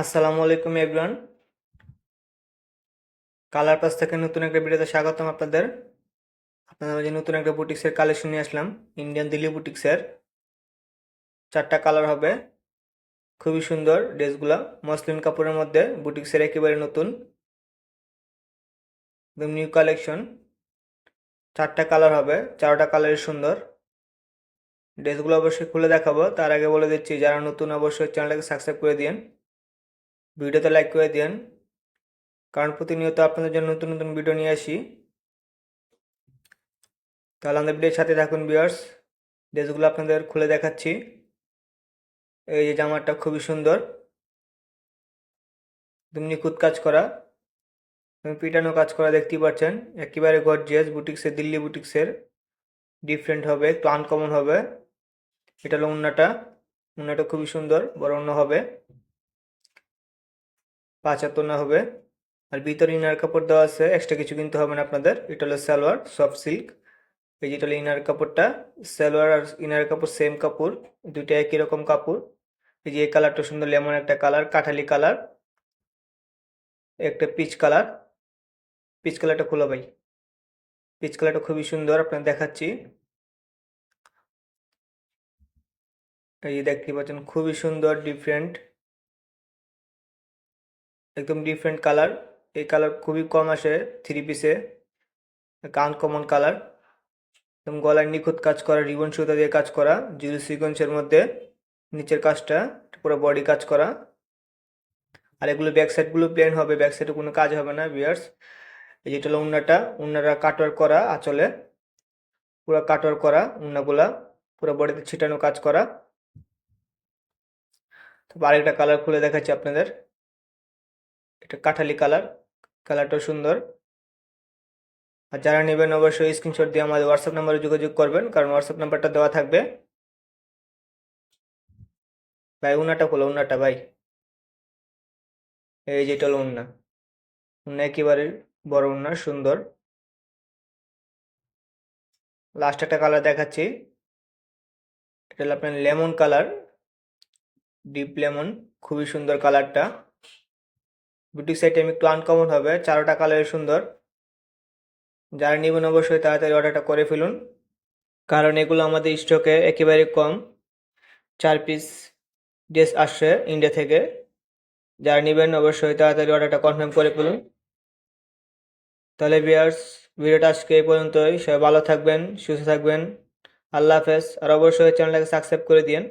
আসসালামু আলাইকুম everyone colour pass থেকে নতুন একটা ভিডিওতে স্বাগতম আপনাদের। আপনাদের মাঝে নতুন একটা বুটিক্সের কালেকশন নিয়ে আসলাম। ইন্ডিয়ান দিল্লি বুটিক্সের চারটা কালার হবে। খুবই সুন্দর ড্রেসগুলা। মসলিন কাপড়ের মধ্যে বুটিক্সের একেবারে নতুন। একদম নিউ কালেকশন চারটা কালার হবে। চারটা কালারই সুন্দর। ড্রেসগুলো অবশ্যই খুলে দেখাবো। তার আগে বলে দিচ্ছি, যারা নতুন অবশ্যই চ্যানেলটাকে সাবস্ক্রাইব করে দিন ভিডিওতে লাইক করে দিন কারণ প্রতিনিয়ত আপনাদের জন্য নতুন নতুন ভিডিও নিয়ে আসি। তাহলে আমাদের ভিডিওর সাথে থাকুন বিয়ার্স ড্রেসগুলো আপনাদের খুলে দেখাচ্ছি। এই যে জামাটা খুবই সুন্দর। একদম নিখুঁত কাজ করা। এবং পিটানো কাজ করা দেখতেই পাচ্ছেন। একেবারে গর্জিয়াস বুটিক্সের দিল্লি বুটিক্সের ডিফারেন্ট হবে, একটু আনকমন হবে। এটা হলো উন্নাটা উন্নাটা খুবই সুন্দর, বড় অন্য হবে। পাঁচ না হবে। আর ভিতরে ইনার কাপড় দেওয়া আছে এক্সট্রা কিছু কিনতে হবে না আপনাদের। এটা হলো সালোয়ার সফট সিল্ক এই যেটা হলো ইনার কাপড়টা, সালোয়ার আর ইনার কাপড় সেম কাপড়, দুইটা একই রকম কাপড়। এই যে এই কালারটা সুন্দর লেমন একটা কালার কাঠালি কালার একটা পিচ কালার পিচ কালারটা খোলা ভাই। পিচ কালারটা খুবই সুন্দর আপনার দেখাচ্ছি। এই দেখতে পাচ্ছেন, খুবই সুন্দর ডিফারেন্ট একদম ডিফারেন্ট কালার এই কালার খুবই কম আসে থ্রি পিসে আনকমন কালার একদম গলায় নিখুঁত কাজ করা রিবন সুতা দিয়ে কাজ করা জিরো সিকোয়েন্সের মধ্যে নিচের কাজটা, পুরো বডি কাজ করা। আর এগুলো ব্যাক সাইডগুলো প্লেন হবে ব্যাক সাইডে কোনো কাজ হবে না বিয়ার্স এই যেটা হলো উন্নাটা। উন্নাটা কাটওয়ার করা আঁচলে। পুরো কাটওয়ার করা উন্নাগুলা। পুরো বডিতে ছিটানো কাজ করা। তারপর আরেকটা কালার খুলে দেখাচ্ছি আপনাদের। এটা কাঠালি কালার কালারটা সুন্দর। আর যারা নেবেন অবশ্যই স্ক্রিনশট দিয়ে আমাদের হোয়াটসঅ্যাপ নাম্বারে যোগাযোগ করবেন, কারণ হোয়াটসঅ্যাপ নাম্বারটা দেওয়া থাকবে। ভাই, উনাটা খোলো, উনাটা ভাই। এই যেটা হলো উন্না। উন্না একেবারে বড় উন্না, সুন্দর। লাস্ট একটা কালার দেখাচ্ছি। এটা হলো আপনার লেমন কালার ডিপ লেমন, খুবই সুন্দর কালারটা বুটিক আমি একটু আনকমন হবে, চারোটা কালার সুন্দর। যারা নেবেন অবশ্যই তাড়াতাড়ি অর্ডারটা করে ফেলুন, কারণ এগুলো আমাদের স্টকে একেবারে কম। চার পিস ড্রেস আসছে ইন্ডিয়া থেকে। যারা নেবেন অবশ্যই তাড়াতাড়ি অর্ডারটা কনফার্ম করে ফেলুন। তাহলে বিয়ার্স ভিডিওটা আজকে এই পর্যন্তই। সবাই ভালো থাকবেন, সুস্থ থাকবেন। আল্লাহ হাফেজ। আর অবশ্যই চ্যানেলটাকে সাবস্ক্রাইব করে দিন